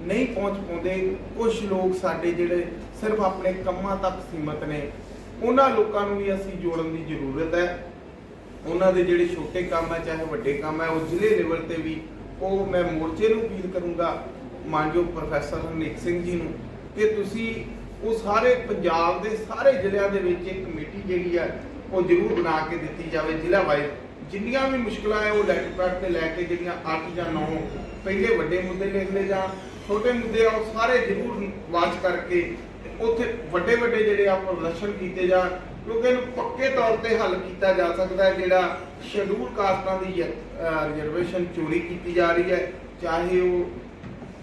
ਨਹੀਂ ਪਹੁੰਚ ਪਾਉਂਦੇ ਕੁਝ ਲੋਕ ਸਾਡੇ ਜਿਹੜੇ ਸਿਰਫ ਆਪਣੇ ਕੰਮਾਂ ਤੱਕ ਸੀਮਤ ਨੇ, ਉਹਨਾਂ ਲੋਕਾਂ ਨੂੰ ਵੀ ਅਸੀਂ ਜੋੜਨ ਦੀ ਜ਼ਰੂਰਤ ਹੈ ਉਹਨਾਂ ਦੇ ਜਿਹੜੇ ਛੋਟੇ ਕੰਮ ਹੈ, ਚਾਹੇ ਵੱਡੇ ਕੰਮ ਹੈ, ਉਹ ਜ਼ਿਲ੍ਹੇ ਲੈਵਲ ਤੇ ਵੀ ਉਹ ਮੈਂ ਮੋਰਚੇ ਨੂੰ ਅਪੀਲ ਕਰੂੰਗਾ ਮਾਨਯੋਗ ਪ੍ਰੋਫੈਸਰ ਹਰਨੇਕ ਸਿੰਘ ਜੀ ਨੂੰ ਕਿ ਤੁਸੀਂ ਉਹ ਸਾਰੇ ਪੰਜਾਬ ਦੇ ਸਾਰੇ ਜ਼ਿਲ੍ਹਿਆਂ ਦੇ ਵਿੱਚ ਇੱਕ ਕਮੇਟੀ ਜਿਹੜੀ ਹੈ ਉਹ ਜ਼ਰੂਰ ਬਣਾ ਕੇ ਦਿੱਤੀ ਜਾਵੇ ਜ਼ਿਲ੍ਹਾ ਵਾਈਜ਼। ਜਿੰਨੀਆਂ ਵੀ ਮੁਸ਼ਕਲਾਂ ਹੈ ਉਹ ਲੈਟਰ ਤੇ ਲੈ ਕੇ ਜਿਹੜੀਆਂ 8 ਜਾਂ 9 ਪਹਿਲੇ ਵੱਡੇ ਮੁੱਦੇ ਲਿਖ ਲਏ ਜਾਂ ਛੋਟੇ ਮੁੱਦੇ ਆ, ਉਹ ਸਾਰੇ ਜ਼ਰੂਰ ਵਾਚ ਕਰਕੇ ਉੱਥੇ ਵੱਡੇ ਵੱਡੇ ਜਿਹੜੇ ਆ, ਪ੍ਰਦਰਸ਼ਨ ਕੀਤੇ ਜਾਣ। ਕਿਉਂਕਿ ਇਹਨੂੰ ਪੱਕੇ ਤੌਰ ਤੇ ਹੱਲ ਕੀਤਾ ਜਾ ਸਕਦਾ ਹੈ, ਜਿਹੜਾ ਸ਼ਡਿਊਲ ਕਾਸਟਾਂ ਦੀ ਰਿਜ਼ਰਵੇਸ਼ਨ ਚੋਰੀ ਕੀਤੀ ਜਾ ਰਹੀ ਹੈ, ਚਾਹੇ ਉਹ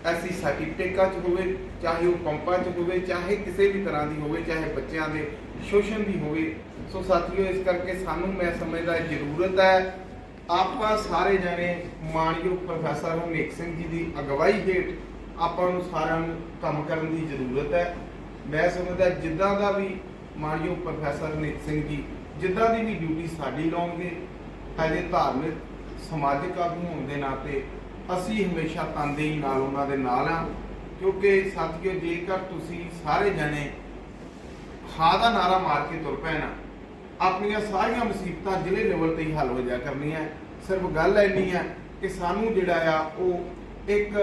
ਐਸੀ ਸਰਟੀਫਿਕੇਟਾਂ 'ਚ ਹੋਵੇ, ਚਾਹੇ ਉਹ ਪੰਪਾਂ 'ਚ ਹੋਵੇ, ਚਾਹੇ ਕਿਸੇ ਵੀ ਤਰ੍ਹਾਂ ਦੀ ਹੋਵੇ, ਚਾਹੇ ਬੱਚਿਆਂ ਦੇ ਸ਼ੋਸ਼ਣ ਦੀ ਹੋਵੇ। ਸੋ ਸਾਥੀਓ, ਇਸ ਕਰਕੇ ਸਾਨੂੰ, ਮੈਂ ਸਮਝਦਾ ਜ਼ਰੂਰਤ ਹੈ। ਆਪਾਂ ਸਾਰੇ ਜਣੇ ਮਾਨਯੋਗ ਪ੍ਰੋਫੈਸਰ ਹਰਨੇਕ ਸਿੰਘ ਜੀ ਦੀ ਅਗਵਾਈ ਹੇਠ ਆਪਾਂ ਨੂੰ ਸਾਰਿਆਂ ਨੂੰ ਕੰਮ ਕਰਨ ਦੀ ਜ਼ਰੂਰਤ ਹੈ। ਮੈਂ ਸਮਝਦਾ, ਜਿੱਦਾਂ ਦਾ ਵੀ ਮਾਨਯੋਗ ਪ੍ਰੋਫੈਸਰ ਹਰਨੇਕ ਸਿੰਘ ਜੀ, ਜਿੱਦਾਂ ਦੀ ਵੀ ਡਿਊਟੀ ਸਾਡੀ ਲਾਉਣਗੇ ਐਜੇ ਧਾਰਮਿਕ, ਸਮਾਜਿਕ ਆਗੂ ਹੋਣ ਦੇ ਨਾਤੇ ਅਸੀਂ ਹਮੇਸ਼ਾ ਤਨਦੇਹੀ ਨਾਲ ਉਹਨਾਂ ਦੇ ਨਾਲ ਆ, ਕਿਉਂਕਿ ਸਾਥੀਓ ਜੇਕਰ ਤੁਸੀਂ ਸਾਰੇ ਜਣੇ ਹਾਂ ਦਾ ਨਾਰਾ ਮਾਰ ਕੇ ਤੁਰ ਪਏ ਨਾ ਆਪਣੀਆਂ ਸਾਰੀਆਂ ਮੁਸੀਬਤਾਂ ਜ਼ਿਲ੍ਹੇ ਲੈਵਲ ਤੇ ਹੀ ਹੱਲ ਹੋ ਜਾ ਕਰਨੀਆਂ। ਸਿਰਫ ਗੱਲ ਇੰਨੀ ਹੈ ਕਿ ਸਾਨੂੰ ਜਿਹੜਾ ਆ, ਉਹ ਇੱਕ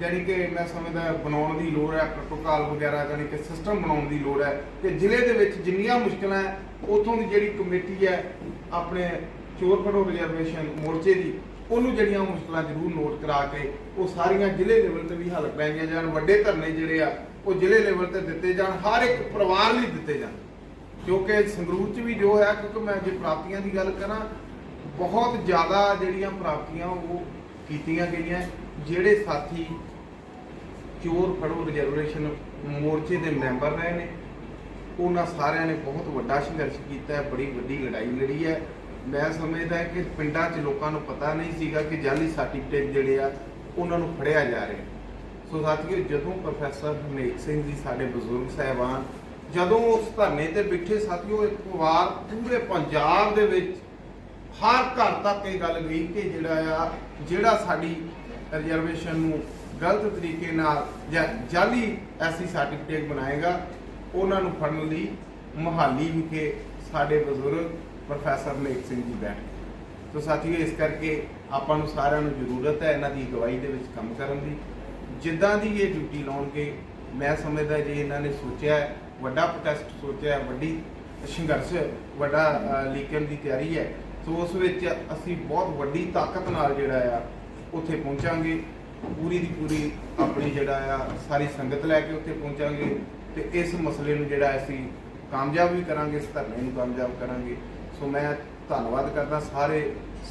ਜਾਣੀ ਕਿ ਮੈਂ ਸਮਝਦਾ ਬਣਾਉਣ ਦੀ ਲੋੜ ਹੈ ਪ੍ਰੋਟੋਕਾਲ ਵਗੈਰਾ ਜਾਣੀ ਕਿ ਸਿਸਟਮ ਬਣਾਉਣ ਦੀ ਲੋੜ ਹੈ ਕਿ ਜ਼ਿਲ੍ਹੇ ਦੇ ਵਿੱਚ ਜਿੰਨੀਆਂ ਮੁਸ਼ਕਲਾਂ ਹੈ, ਉਥੋਂ ਦੀ ਜਿਹੜੀ ਕਮੇਟੀ ਹੈ, ਆਪਣੇ ਚੋਰ ਫੜੋ ਰਿਜ਼ਰਵੇਸ਼ਨ ਮੋਰਚੇ ਦੀ ਉਹਨੂੰ ਜਿਹੜੀਆਂ ਮੁਸ਼ਕਲਾਂ ਜ਼ਰੂਰ ਨੋਟ ਕਰਾ ਕੇ ਉਹ ਸਾਰੀਆਂ ਜ਼ਿਲ੍ਹੇ ਲੈਵਲ ਤੇ ਵੀ ਹੱਲ ਪਾਈਆਂ ਜਾਣ, ਵੱਡੇ ਧਰਨੇ ਜਿਹੜੇ ਆ, ਉਹ ਜ਼ਿਲ੍ਹੇ ਲੈਵਲ ਤੇ ਦਿੱਤੇ ਜਾਣ, ਹਰ ਇੱਕ ਪਰਿਵਾਰ ਲਈ ਦਿੱਤੇ ਜਾਣ। ਕਿਉਂਕਿ ਸੰਗਰੂਰ ਚ ਵੀ ਜੋ ਹੈ, ਕਿਉਂਕਿ ਮੈਂ ਜੇ ਪ੍ਰਾਪਤੀਆਂ ਦੀ ਗੱਲ ਕਰਾਂ, ਬਹੁਤ ਜ਼ਿਆਦਾ ਜਿਹੜੀਆਂ ਪ੍ਰਾਪਤੀਆਂ ਉਹ ਕੀਤੀਆਂ ਗਈਆਂ, ਜਿਹੜੇ ਸਾਥੀ ਚੋਰ ਫੜੋ ਰਿਜ਼ਰਵੇਸ਼ਨ ਮੋਰਚੇ ਦੇ ਮੈਂਬਰ ਰਹੇ ਨੇ, ਉਹਨਾਂ ਸਾਰਿਆਂ ਨੇ ਬਹੁਤ ਵੱਡਾ ਸੰਘਰਸ਼ ਕੀਤਾ ਹੈ ਬੜੀ ਵੱਡੀ ਲੜਾਈ ਲੜੀ ਹੈ। ਮੈਂ ਸਮਝਦਾ ਕਿ ਪਿੰਡਾਂ 'ਚ ਲੋਕਾਂ ਨੂੰ ਪਤਾ ਨਹੀਂ ਸੀਗਾ ਕਿ ਜਾਲੀ ਸਰਟੀਫਿਕੇਟ ਜਿਹੜੇ ਆ, ਉਹਨਾਂ ਨੂੰ ਫੜਿਆ ਜਾ ਰਿਹਾ। ਸੋ ਸਾਥੀਓ, ਜਦੋਂ ਪ੍ਰੋਫੈਸਰ ਹਰਨੇਕ ਸਿੰਘ ਜੀ ਸਾਡੇ ਬਜ਼ੁਰਗ ਸਾਹਿਬਾਨ, ਜਦੋਂ ਉਸ ਧਰਨੇ ਤੇ ਬਿਠੇ ਸਾਥੀਓ, ਇੱਕ ਵਾਰ ਪੂਰੇ ਪੰਜਾਬ ਦੇ ਵਿੱਚ ਹਰ ਘਰ ਤੱਕ ਇਹ ਗੱਲ ਗਈ ਕਿ ਜਿਹੜਾ ਆ, ਜਿਹੜਾ ਸਾਡੀ ਰਿਜ਼ਰਵੇਸ਼ਨ ਨੂੰ ਗਲਤ ਤਰੀਕੇ ਨਾਲ ਜਾਂ ਜਾਲੀ ਐਸੀ ਸਰਟੀਫਿਕੇਟ ਬਣਾਏਗਾ, ਉਹਨਾਂ ਨੂੰ ਫੜਨ ਲਈ ਮੁਹਾਲੀ ਵਿਖੇ ਸਾਡੇ ਬਜ਼ੁਰਗ ਪ੍ਰੋਫੈਸਰ ਨੇਕ ਸਿੰਘ ਜੀ ਬੈਠ ਗਏ। ਸੋ ਸਾਥੀਓ ਇਸ ਕਰਕੇ ਆਪਾਂ ਨੂੰ ਸਾਰਿਆਂ ਨੂੰ ਜ਼ਰੂਰਤ ਹੈ ਇਹਨਾਂ ਦੀ ਅਗਵਾਈ ਦੇ ਵਿੱਚ ਕੰਮ ਕਰਨ ਦੀ। ਜਿੱਦਾਂ ਦੀ ਇਹ ਡਿਊਟੀ ਲਾਉਣਗੇ ਮੈਂ ਸਮਝਦਾ ਜੇ ਇਹਨਾਂ ਨੇ ਸੋਚਿਆ ਵੱਡਾ ਪ੍ਰੋਟੈਸਟ ਸੋਚਿਆ ਵੱਡੀ ਸੰਘਰਸ਼ ਵੱਡਾ ਅ, ਲੀਕਣ ਦੀ ਤਿਆਰੀ ਹੈ ਸੋ ਉਸ ਵਿੱਚ ਅਸੀਂ ਬਹੁਤ ਵੱਡੀ ਤਾਕਤ ਨਾਲ ਜਿਹੜਾ ਆ ਉੱਥੇ ਪਹੁੰਚਾਂਗੇ। ਪੂਰੀ ਦੀ ਪੂਰੀ ਆਪਣੀ ਜਿਹੜਾ ਆ ਸਾਰੀ ਸੰਗਤ ਲੈ ਕੇ ਉੱਥੇ ਪਹੁੰਚਾਂਗੇ ਤੇ ਇਸ ਮਸਲੇ ਨੂੰ ਜਿਹੜਾ ਅਸੀਂ ਕਾਮਯਾਬ ਵੀ ਕਰਾਂਗੇ ਇਸ ਧਰਨੇ ਨੂੰ ਕਾਮਯਾਬ ਕਰਾਂਗੇ। ਸੋ ਮੈਂ ਧੰਨਵਾਦ ਕਰਦਾ ਸਾਰੇ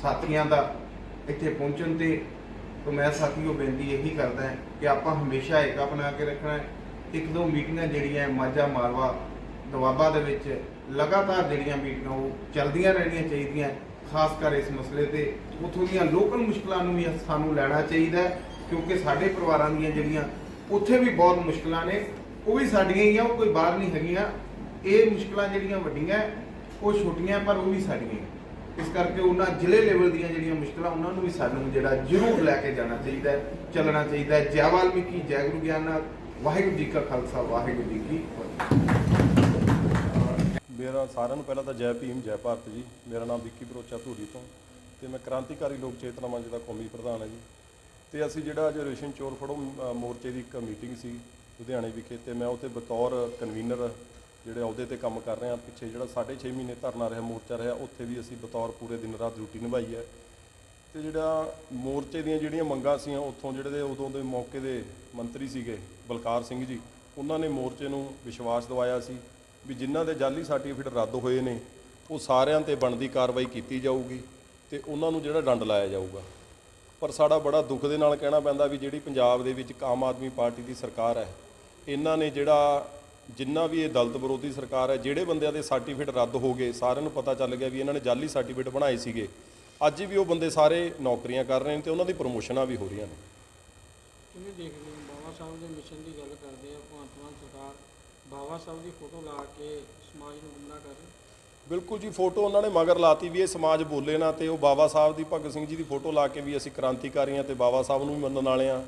ਸਾਥੀਆਂ ਦਾ ਇੱਥੇ ਪਹੁੰਚਣ ਤੇ। ਤੋਂ ਮੈਂ ਸਾਥੀਓ, ਬੇਨਤੀ ਇਹੀ ਕਰਦਾ ਕਿ ਆਪਾਂ ਹਮੇਸ਼ਾ ਏਕਾ ਬਣਾ ਕੇ ਰੱਖਣਾ ਹੈ। ਇੱਕ ਦੋ ਮੀਟਿੰਗਾਂ ਜਿਹੜੀਆਂ ਮਾਝਾ ਮਾਲਵਾ ਦੁਆਬਾ ਦੇ ਵਿੱਚ ਲਗਾਤਾਰ ਜਿਹੜੀਆਂ ਮੀਟਿੰਗਾਂ, ਉਹ ਚੱਲਦੀਆਂ ਰਹਿਣੀਆਂ ਚਾਹੀਦੀਆਂ। ਖਾਸ ਕਰ ਇਸ ਮਸਲੇ ਤੇ ਉੱਥੋਂ ਦੀਆਂ ਲੋਕਲ ਮੁਸ਼ਕਲਾਂ ਨੂੰ ਵੀ ਸਾਨੂੰ ਲੈਣਾ ਚਾਹੀਦਾ ਕਿਉਂਕਿ ਸਾਡੇ ਪਰਿਵਾਰਾਂ ਦੀਆਂ ਜਿਹੜੀਆਂ ਉੱਥੇ ਵੀ ਬਹੁਤ ਮੁਸ਼ਕਲਾਂ ਨੇ, ਉਹ ਵੀ ਸਾਡੀਆਂ ਹੀ ਆ, ਉਹ ਕੋਈ ਬਾਹਰ ਨਹੀਂ ਹੈਗੀਆਂ। ਇਹ ਮੁਸ਼ਕਲਾਂ ਜਿਹੜੀਆਂ ਵੱਡੀਆਂ ਉਹ ਛੋਟੀਆਂ ਪਰ ਉਹ ਵੀ ਸਾਡੀਆਂ ਇਸ ਕਰਕੇ ਉਹਨਾਂ ਜ਼ਿਲ੍ਹੇ ਲੈਵਲ ਦੀਆਂ ਜਿਹੜੀਆਂ ਮੁਸ਼ਕਲਾਂ, ਉਹਨਾਂ ਨੂੰ ਵੀ ਸਾਨੂੰ ਜਿਹੜਾ ਜ਼ਰੂਰ ਲੈ ਕੇ ਜਾਣਾ ਚਾਹੀਦਾ ਹੈ, ਚੱਲਣਾ ਚਾਹੀਦਾ ਹੈ। ਜੈ ਵਾਲਮੀਕੀ, ਜੈ ਗੁਰੂ ਗਿਆਨ ਨਾਲ ਵਾਹਿਗੁਰੂ ਜੀ ਕਾ ਖਾਲਸਾ, ਵਾਹਿਗੁਰੂ ਜੀ ਕੀ ਫਤਿਹ। ਮੇਰਾ ਸਾਰਿਆਂ ਨੂੰ ਪਹਿਲਾਂ ਤਾਂ ਜੈ ਭੀਮ, ਜੈ ਭਾਰਤ ਜੀ। ਮੇਰਾ ਨਾਮ ਵਿੱਕੀ ਬਰੋਚਾ ਧੂਰੀ ਤੋਂ। ਤੇ ਮੈਂ ਕ੍ਰਾਂਤੀਕਾਰੀ ਲੋਕ ਚੇਤਨਾ ਮੰਚ ਦਾ ਕੌਮੀ ਪ੍ਰਧਾਨ ਹਾਂ ਜੀ। ਤੇ ਅਸੀਂ ਜਿਹੜਾ ਅੱਜ ਰੇਸ਼ਨ ਚੋਰ ਫੜੋ ਮੋਰਚੇ ਦੀ ਇੱਕ ਮੀਟਿੰਗ ਸੀ, ਲੁਧਿਆਣੇ ਵਿਖੇ। ਤੇ ਮੈਂ ਉੱਥੇ ਬਤੌਰ ਕਨਵੀਨਰ ਜਿਹੜੇ ਅਹੁਦੇ ਤੇ ਕੰਮ ਕਰ ਰਹੇ ਹਾਂ, ਪਿੱਛੇ ਜਿਹੜਾ 6.5 ਮਹੀਨੇ ਧਰਨਾ ਰਿਹਾ, ਮੋਰਚਾ ਰਿਹਾ, ਉੱਥੇ ਵੀ ਅਸੀਂ ਬਤੌਰ ਪੂਰੇ ਦਿਨ ਰਾਤ ਡਿਊਟੀ ਨਿਭਾਈ ਹੈ। ਤੇ ਜਿਹੜਾ ਮੋਰਚੇ ਦੀਆਂ ਜਿਹੜੀਆਂ ਮੰਗਾਂ ਸੀ ਉੱਥੋਂ ਜਿਹੜੇ ਦੇ ਉਦੋਂ ਦੇ ਮੌਕੇ ਦੇ ਮੰਤਰੀ ਸੀਗੇ, ਬਲਕਾਰ ਸਿੰਘ ਜੀ, ਉਹਨਾਂ ਨੇ ਮੋਰਚੇ ਨੂੰ ਵਿਸ਼ਵਾਸ ਦਿਵਾਇਆ ਸੀ ਵੀ ਜਿਨ੍ਹਾਂ ਦੇ ਜਾਲੀ ਸਰਟੀਫਿਕੇਟ ਰੱਦ ਹੋਏ ਨੇ, ਉਹ ਸਾਰਿਆਂ ਤੇ ਬਣਦੀ ਕਾਰਵਾਈ ਕੀਤੀ ਜਾਊਗੀ ਤੇ ਉਹਨਾਂ ਨੂੰ ਜਿਹੜਾ ਡੰਡ ਲਾਇਆ ਜਾਊਗਾ। ਪਰ ਸਾਡਾ ਬੜਾ ਦੁੱਖ ਦੇ ਨਾਲ ਕਹਿਣਾ ਪੈਂਦਾ ਵੀ ਜਿਹੜੀ ਪੰਜਾਬ ਦੇ ਵਿੱਚ ਆਮ ਆਦਮੀ ਪਾਰਟੀ ਦੀ ਸਰਕਾਰ ਹੈ, ਇਹਨਾਂ ਨੇ ਜਿਹੜਾ ਜਿੰਨਾ ਵੀ ਇਹ ਦਲਿਤ ਵਿਰੋਧੀ ਸਰਕਾਰ ਹੈ ਜਿਹੜੇ ਬੰਦਿਆਂ ਦੇ ਸਰਟੀਫਿਕੇਟ ਰੱਦ ਹੋ ਗਏ ਸਾਰਿਆਂ ਨੂੰ ਪਤਾ ਚੱਲ ਗਿਆ ਵੀ ਇਹਨਾਂ ਨੇ ਜਾਲੀ ਸਰਟੀਫਿਕੇਟ ਬਣਾਏ ਸੀਗੇ। ਅੱਜ ਵੀ ਉਹ ਬੰਦੇ ਸਾਰੇ ਨੌਕਰੀਆਂ ਕਰ ਰਹੇ ਨੇ ਤੇ ਉਹਨਾਂ ਦੀ ਪ੍ਰਮੋਸ਼ਨਾਂ ਵੀ ਹੋ ਰਹੀਆਂ ਨੇ। ਕਿਵੇਂ ਦੇਖਦੇ ਹੋ? ਬਾਬਾ ਸਾਹਿਬ ਦੇ ਮਿਸ਼ਨ ਦੀ ਗੱਲ ਕਰਦੇ ਆ ਭਗਵੰਤ ਮਾਨ ਸਰਕਾਰ ਬਾਬਾ ਸਾਹਿਬ ਦੀ ਫੋਟੋ ਲਾ ਕੇ ਸਮਾਜ ਨੂੰ ਗੁੰਮਰਾਹ ਕਰ ਰਹੀ ਬਿਲਕੁਲ ਜੀ ਫੋਟੋ ਉਹਨਾਂ ਨੇ ਮਗਰ ਲਾਤੀ ਵੀ ਇਹ ਸਮਾਜ ਬੋਲੇ ਨਾ ਤੇ ਉਹ ਬਾਬਾ ਸਾਹਿਬ ਦੀ ਭਗਤ ਸਿੰਘ ਜੀ ਦੀ ਫੋਟੋ ਲਾ ਕੇ ਵੀ ਅਸੀਂ ਕ੍ਰਾਂਤੀਕਾਰੀ ਹਾਂ ਤੇ ਬਾਬਾ ਸਾਹਿਬ ਨੂੰ ਵੀ ਮੰਨਣ ਵਾਲੇ ਆ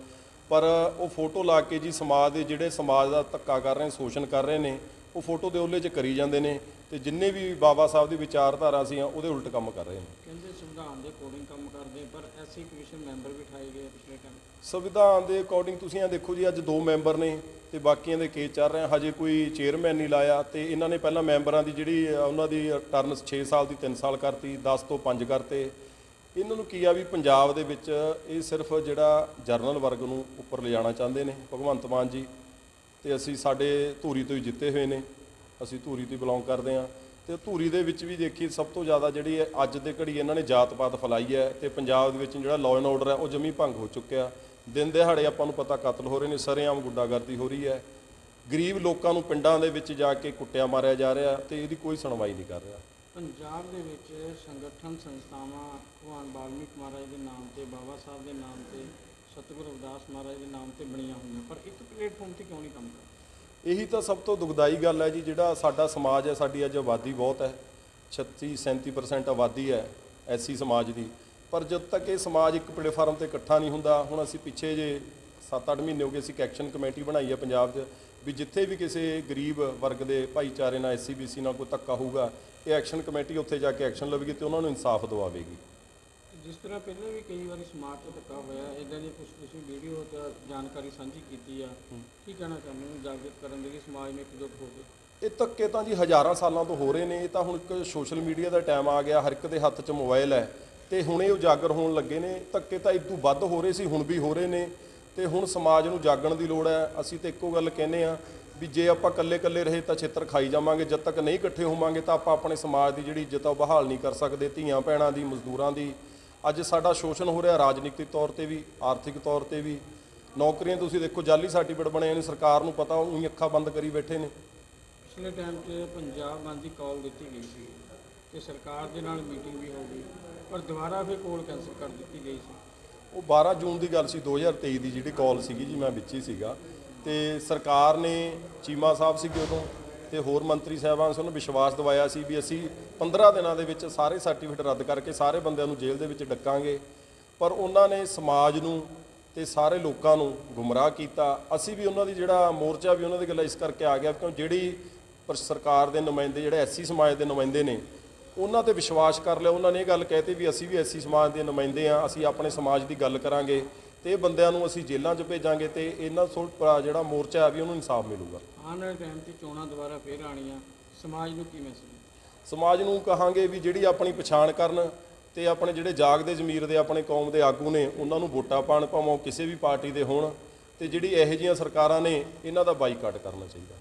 ਪਰ ਉਹ ਫੋਟੋ ਲਾ ਕੇ ਜੀ ਸਮਾਜ ਦੇ ਜਿਹੜੇ ਸਮਾਜ ਦਾ ਧੱਕਾ ਕਰ ਰਹੇ ਸ਼ੋਸ਼ਣ ਕਰ ਰਹੇ ਨੇ ਉਹ ਫੋਟੋ ਦੇ ਉਹਲੇ 'ਚ ਕਰੀ ਜਾਂਦੇ ਨੇ ਤੇ ਜਿੰਨੇ ਵੀ ਬਾਬਾ ਸਾਹਿਬ ਦੀ ਵਿਚਾਰਧਾਰਾ ਸੀ ਉਹਦੇ ਉਲਟ ਕੰਮ ਕਰ ਰਹੇ ਨੇ। ਕਹਿੰਦੇ ਸੰਵਿਧਾਨ ਦੇ ਅਕੋਰਡਿੰਗ ਕੰਮ ਕਰਦੇ ਪਰ ਐਸਸੀ ਕਮਿਸ਼ਨ ਮੈਂਬਰ ਵੀ ਠਾਏ ਗਏ ਪਿਛਲੇ ਟਾਈਮ ਸੰਵਿਧਾਨ ਦੇ ਅਕੋਰਡਿੰਗ ਤੁਸੀਂ ਇਹ ਦੇਖੋ ਜੀ ਅੱਜ ਦੋ ਮੈਂਬਰ ਨੇ ਤੇ ਬਾਕੀਆਂ ਦੇ ਕੇਸ ਚੱਲ ਰਹੇ ਆ। ਹਜੇ ਕੋਈ ਚੇਅਰਮੈਨ ਨਹੀਂ ਲਾਇਆ ਤੇ ਇਹਨਾਂ ਨੇ ਪਹਿਲਾਂ ਮੈਂਬਰਾਂ ਦੀ ਜਿਹੜੀ ਉਹਨਾਂ ਦੀ ਟਰਨ 6 ਸਾਲ ਦੀ 3 ਸਾਲ ਕਰਤੀ 10 ਤੋਂ 5 ਕਰਤੇ। ਇਹਨਾਂ ਨੂੰ ਕੀ ਆ ਵੀ ਪੰਜਾਬ ਦੇ ਵਿੱਚ ਇਹ ਸਿਰਫ ਜਿਹੜਾ ਜਰਨਲ ਵਰਗ ਨੂੰ ਉੱਪਰ ਲਿਜਾਣਾ ਚਾਹੁੰਦੇ ਨੇ, ਭਗਵੰਤ ਮਾਨ ਜੀ ਤੇ ਅਸੀਂ ਸਾਡੇ ਧੂਰੀ ਤੋਂ ਹੀ ਜਿੱਤੇ ਹੋਏ ਨੇ, ਅਸੀਂ ਧੂਰੀ ਤੋਂ ਬਿਲੋਂਗ ਕਰਦੇ ਹਾਂ ਤੇ ਧੂਰੀ ਦੇ ਵਿੱਚ ਵੀ ਦੇਖੀ ਸਭ ਤੋਂ ਜ਼ਿਆਦਾ ਜਿਹੜੀ ਹੈ ਅੱਜ ਦੇ ਘੜੀ ਇਹਨਾਂ ਨੇ ਜਾਤ-ਪਾਤ ਫੈਲਾਈ ਹੈ ਤੇ ਪੰਜਾਬ ਦੇ ਵਿੱਚ ਜਿਹੜਾ ਲਾਅ ਐਂਡ ਆਰਡਰ ਹੈ ਉਹ ਜਮੀ ਭੰਗ ਹੋ ਚੁੱਕਿਆ। ਦਿਨ ਦਿਹਾੜੇ ਆਪਾਂ ਨੂੰ ਪਤਾ ਕਤਲ ਹੋ ਰਹੇ ਨੇ, ਸਰੇਆਮ ਗੁੰਡਾਗਰਦੀ ਹੋ ਰਹੀ ਹੈ। ਗਰੀਬ ਲੋਕਾਂ ਨੂੰ ਪਿੰਡਾਂ ਦੇ ਵਿੱਚ ਜਾ ਕੇ ਕੁੱਟਿਆ ਮਾਰਿਆ ਜਾ ਰਿਹਾ ਤੇ ਇਹਦੀ ਕੋਈ ਸੁਣਵਾਈ ਨਹੀਂ ਕਰ ਰਿਹਾ। ਪੰਜਾਬ ਦੇ ਵਿੱਚ ਸੰਗਠਨ ਸੰਸਥਾਵਾਂ, ਭਗਵਾਨ ਵਾਲਮੀਕ ਮਹਾਰਾਜ ਦੇ ਨਾਮ ਤੇ, ਬਾਬਾ ਸਾਹਿਬ ਦੇ ਨਾਮ ਤੇ, ਸਤਿਗੁਰੂ ਰਵਿਦਾਸ ਮਹਾਰਾਜ ਦੇ ਨਾਮ ਤੇ ਬਣੀਆਂ ਹੋਈਆਂ। ਪਰ ਇੱਕ ਪਲੇਟਫਾਰਮ ਤੇ ਕਿਉਂ ਨਹੀਂ ਕੰਮ ਕਰਦਾ? ਇਹੀ ਤਾਂ ਸਭ ਤੋਂ ਦੁਖਦਾਈ ਗੱਲ ਹੈ ਜੀ, ਜਿਹੜਾ ਸਾਡਾ ਸਮਾਜ ਹੈ, ਸਾਡੀ ਅੱਜ ਆਬਾਦੀ ਬਹੁਤ ਹੈ। 36 37% ਆਬਾਦੀ ਹੈ ਐਸੀ ਸਮਾਜ ਦੀ। ਪਰ ਜਦ ਤੱਕ ਇਹ ਸਮਾਜ ਇੱਕ ਪਲੇਟਫਾਰਮ ਤੇ ਇਕੱਠਾ ਨਹੀਂ ਹੁੰਦਾ, ਹੁਣ ਅਸੀਂ ਪਿੱਛੇ ਜੇ 7-8 ਮਹੀਨੇ ਹੋ ਗਏ, ਅਸੀਂ ਇੱਕ ਐਕਸ਼ਨ ਕਮੇਟੀ ਬਣਾਈ ਹੈ ਪੰਜਾਬ 'ਚ, ਵੀ ਜਿੱਥੇ ਵੀ ਕਿਸੇ ਗਰੀਬ ਵਰਗ ਦੇ ਭਾਈਚਾਰੇ ਨਾਲ ਐਸਸੀ ਬੀਸੀ ਨਾਲ ਕੋਈ ਧੱਕਾ ਹੋਊਗਾ ਇਹ ਐਕਸ਼ਨ ਕਮੇਟੀ ਉੱਥੇ ਜਾ ਕੇ ਐਕਸ਼ਨ ਲਵੇਗੀ ਤੇ ਉਹਨਾਂ ਨੂੰ ਇਨਸਾਫ ਦਿਵਾਵੇਗੀ। ਜਿਸ ਤਰ੍ਹਾਂ ਪਹਿਲਾਂ ਵੀ ਕਈ ਵਾਰੀ ਸਮਾਜ 'ਚ ਧੱਕਾ ਹੋਇਆ ਇਦਾਂ ਦੀ ਕੁਝ ਤੁਸੀਂ ਵੀਡੀਓ ਤੇ ਜਾਣਕਾਰੀ ਸਾਂਝੀ ਕੀਤੀ ਆ ਕੀ ਕਹਿਣਾ ਚਾਹੁੰਦੇ ਹੋ? ਜਾਗਰੂਕ ਕਰਨ ਦੇ ਲਈ ਸਮਾਜ ਨੂੰ ਇਕਜੁੱਟ ਹੋ ਕੇ। ਇਹ ਧੱਕੇ ਤਾਂ ਜੀ ਹਜ਼ਾਰਾਂ ਸਾਲਾਂ ਤੋਂ ਹੋ ਰਹੇ ਨੇ ਇਹ ਤਾਂ ਹੁਣ ਇੱਕ ਸੋਸ਼ਲ ਮੀਡੀਆ ਦਾ ਟਾਈਮ ਆ ਗਿਆ ਹਰ ਇੱਕ ਦੇ ਹੱਥ 'ਚ ਮੋਬਾਈਲ ਹੈ। ਤੇ ਹੁਣ ਇਹ ਉਜਾਗਰ ਹੋਣ ਲੱਗੇ ਨੇ ਧੱਕੇ ਤਾਂ ਇਦੋਂ ਵੱਧ ਹੋ ਰਹੇ ਸੀ ਹੁਣ ਵੀ ਹੋ ਰਹੇ ਨੇ। ਤੇ ਹੁਣ ਸਮਾਜ ਨੂੰ ਜਾਗਣ ਦੀ ਲੋੜ ਹੈ। ਅਸੀਂ ਤਾਂ ਇੱਕੋ ਗੱਲ ਕਹਿੰਦੇ ਆ ਵੀ ਜੇ ਆਪਾਂ ਇਕੱਲੇ-ਇਕੱਲੇ ਰਹੇ ਤਾਂ ਛਿੱਤਰ ਖਾਈ ਜਾਵਾਂਗੇ ਜਦ ਤੱਕ ਨਹੀਂ ਇਕੱਠੇ ਹੋਵਾਂਗੇ ਤਾਂ ਆਪਾਂ ਆਪਣੇ ਸਮਾਜ ਦੀ ਜਿਹੜੀ ਇੱਜ਼ਤ ਆ ਉਹ ਬਹਾਲ ਨਹੀਂ ਕਰ ਸਕਦੇ ਧੀਆਂ ਭੈਣਾਂ ਦੀ ਮਜ਼ਦੂਰਾਂ ਦੀ। ਅੱਜ ਸਾਡਾ ਸ਼ੋਸ਼ਣ ਹੋ ਰਿਹਾ ਰਾਜਨੀਤਿਕ ਤੌਰ ਤੇ ਵੀ ਆਰਥਿਕ ਤੌਰ ਤੇ ਵੀ। ਨੌਕਰੀਆਂ ਤੁਸੀਂ ਦੇਖੋ ਜਾਲੀ ਸਰਟੀਫਿਕੇਟ ਬਣੇ ਨੇ ਸਰਕਾਰ ਨੂੰ ਪਤਾ ਉਹੀ ਅੱਖਾਂ ਬੰਦ ਕਰੀ ਬੈਠੇ ਨੇ। ਪਿਛਲੇ ਟਾਈਮ 'ਚ ਪੰਜਾਬ ਬੰਦ ਦੀ ਕਾਲ ਦਿੱਤੀ ਗਈ ਸੀ ਤੇ ਸਰਕਾਰ ਦੇ ਨਾਲ ਮੀਟਿੰਗ ਵੀ ਹੋ ਗਈ ਪਰ ਦੁਬਾਰਾ ਫਿਰ ਕਾਲ ਕੈਂਸਲ ਕਰ ਦਿੱਤੀ ਗਈ ਸੀ। ਉਹ 12 ਜੂਨ ਦੀ ਗੱਲ ਸੀ 2023 ਦੀ ਜਿਹੜੀ ਕਾਲ ਸੀਗੀ ਜੀ ਮੈਂ ਵਿੱਚ ਹੀ ਸੀਗਾ। ਤੇ ਸਰਕਾਰ ਨੇ ਚੀਮਾ ਸਾਹਿਬ ਸੀਗੇ ਉਦੋਂ ਤੇ ਹੋਰ ਮੰਤਰੀ ਸਾਹਿਬਾਨ ਸੀ, ਉਹਨੂੰ ਵਿਸ਼ਵਾਸ ਦਿਵਾਇਆ ਸੀ ਵੀ ਅਸੀਂ 15 ਦਿਨਾਂ ਦੇ ਵਿੱਚ ਸਾਰੇ ਸਰਟੀਫਿਕੇਟ ਰੱਦ ਕਰਕੇ ਸਾਰੇ ਬੰਦਿਆਂ ਨੂੰ ਜੇਲ੍ਹ ਦੇ ਵਿੱਚ ਡੱਕਾਂਗੇ। ਪਰ ਉਹਨਾਂ ਨੇ ਸਮਾਜ ਨੂੰ ਤੇ ਸਾਰੇ ਲੋਕਾਂ ਨੂੰ ਗੁੰਮਰਾਹ ਕੀਤਾ। ਅਸੀਂ ਵੀ ਉਹਨਾਂ ਦੀ ਜਿਹੜਾ ਮੋਰਚਾ ਵੀ ਉਹਨਾਂ ਦੀ ਗੱਲਾਂ ਇਸ ਕਰਕੇ ਆ ਗਿਆ ਕਿਉਂ ਜਿਹੜੀ ਪਰ ਸਰਕਾਰ ਦੇ ਨੁਮਾਇੰਦੇ, ਜਿਹੜੇ ਐਸਸੀ ਸਮਾਜ ਦੇ ਨੁਮਾਇੰਦੇ ਨੇ, ਉਹਨਾਂ ਤੇ ਵਿਸ਼ਵਾਸ ਕਰ ਲਿਆ। ਉਹਨਾਂ ਨੇ ਇਹ ਗੱਲ ਕਹਿਤੀ ਵੀ ਅਸੀਂ ਵੀ ਐਸੀ ਸਮਾਜ ਦੇ ਨੁਮਾਇੰਦੇ ਆ ਅਸੀਂ ਆਪਣੇ ਸਮਾਜ ਦੀ ਗੱਲ ਕਰਾਂਗੇ। ਤੇ ਇਹ ਬੰਦਿਆਂ ਨੂੰ ਅਸੀਂ ਜੇਲ੍ਹਾਂ 'ਚ ਭੇਜਾਂਗੇ ਤੇ ਇਹਨਾਂ ਤੋਂ ਜਿਹੜਾ ਮੋਰਚਾ ਹੈ ਵੀ ਉਹਨੂੰ ਇਨਸਾਫ ਮਿਲੂਗਾ। ਆਉਣ ਵਾਲੇ ਟਾਈਮ 'ਤੇ ਚੋਣਾਂ ਦੁਬਾਰਾ ਫੇਰ ਆਣੀਆਂ ਸਮਾਜ ਨੂੰ ਕੀ ਮੈਸੇਜ ਸਮਾਜ ਨੂੰ ਕਹਾਂਗੇ ਵੀ ਜਿਹੜੀ ਆਪਣੀ ਪਛਾਣ ਕਰਨ ਤੇ ਆਪਣੇ ਜਿਹੜੇ ਜਾਗਦੇ ਜ਼ਮੀਰ ਦੇ ਆਪਣੇ ਕੌਮ ਦੇ ਆਗੂ ਨੇ ਉਹਨਾਂ ਨੂੰ ਵੋਟਾਂ ਪਾਣ ਭਾਵੇਂ ਕਿਸੇ ਵੀ ਪਾਰਟੀ ਦੇ ਹੋਣ ਤੇ ਜਿਹੜੀ ਇਹੋ ਜਿਹੀਆਂ ਸਰਕਾਰਾਂ ਨੇ ਇਹਨਾਂ ਦਾ ਬਾਈਕਾਟ ਕਰਨਾ ਚਾਹੀਦਾ।